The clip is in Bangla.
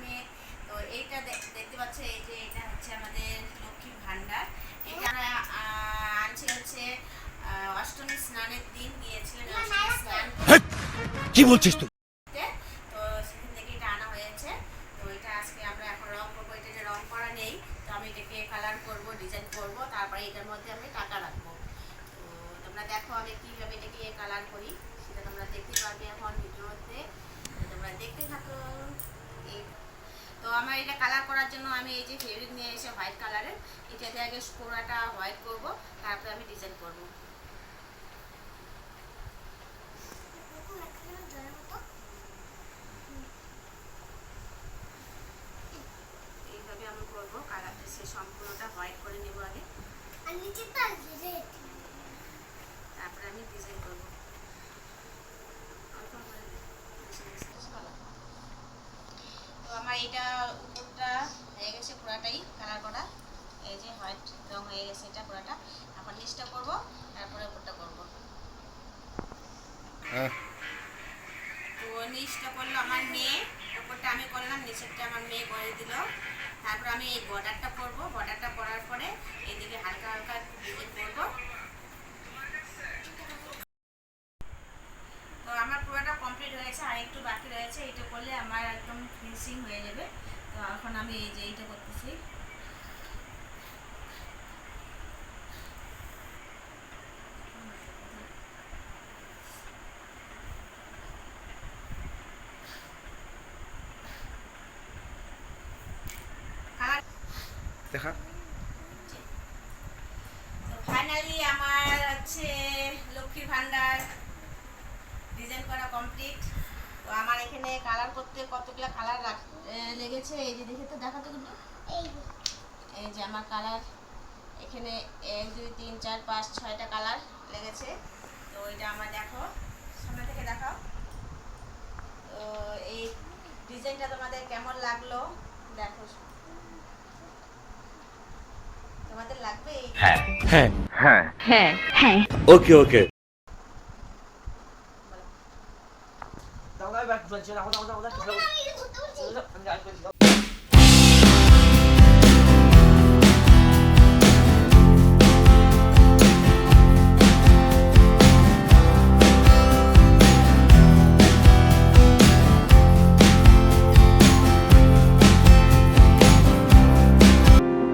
মেয়ে তো এইটা দেখতে পাচ্ছ এই যে এটা হচ্ছে আমাদের লক্ষ্মীর ভান্ডার। এটা আনছি হচ্ছে অষ্টমী স্নানের দিন গিয়েছিলেন স্নান কি বলছিস তুই? তো সেখান থেকে এটা আনা হয়েছে। তো এটা আজকে আমরা এখন রং করব। এটা যে রং করা নেই তো আমি এটাকে কালার করব ডিজাইন করব। তারপরে এটার মধ্যে আমি টাকা রাখব। তো তোমরা দেখো আমি কীভাবে এটাকে কালার করি। সেটা তোমরা দেখতে পারবে এখন ভিডিওর মধ্যে তো তোমরা দেখতে থাকো। তো আমার এটা কালার করার জন্য আমি এই যে ফেব্রিক নিয়ে এসে হোয়াইট কালারের এটাতে আগে পুরাটা হোয়াইট করব, তারপরে আমি ডিজাইন করব। এইভাবে আমি করব কালার সে সম্পূর্ণটা হোয়াইট করে নেব আগে। তারপরে আমি ডিজাইন করব অল্প করে দিই। বেশি বেশি বেশি ভালো। তো আমার এটা উপরটা হয়ে গেছে পুরাটাই কালার করা। এই যে হোয়াইট রং হয়ে গেছে এটা পুরাটা। এখন নিচটা করব তারপরে উপরটা করব। তো নিচটা করল আমার মেয়ে উপরটা আমি করলাম নিচেরটা আমার মেয়ে করে দিল। তারপর আমি এই বর্ডারটা করব বর্ডারটা করার পরে এইদিকে হালকা হালকা ডিজাইন করব। হয়েছে আর একটু বাকি রয়েছে এটা করলে আমার একদম ফিনিশিং হয়ে যাবে। তো এখন আমি এই যে এইটা করতেছি। দেখা। ফাইনালি আমার হচ্ছে ভান্ডার ডিজাইন করা কমপ্লিট তো আমার এখানে কালার করতে কতগুলো কালার লেগেছে? এই যে দেখে তো দেখাতো কিন্তু। এই যে। আমার কালার এখানে এক দুই তিন চার পাঁচ ছয়টা কালার লেগেছে। তো এটা আমার দেখো। সামনে থেকে দেখাও। তো এই ডিজাইনটা তোমাদের কেমন লাগল? দেখো। তোমাদের লাগবে এই? হ্যাঁ। ওকে ওকে। দাও দাও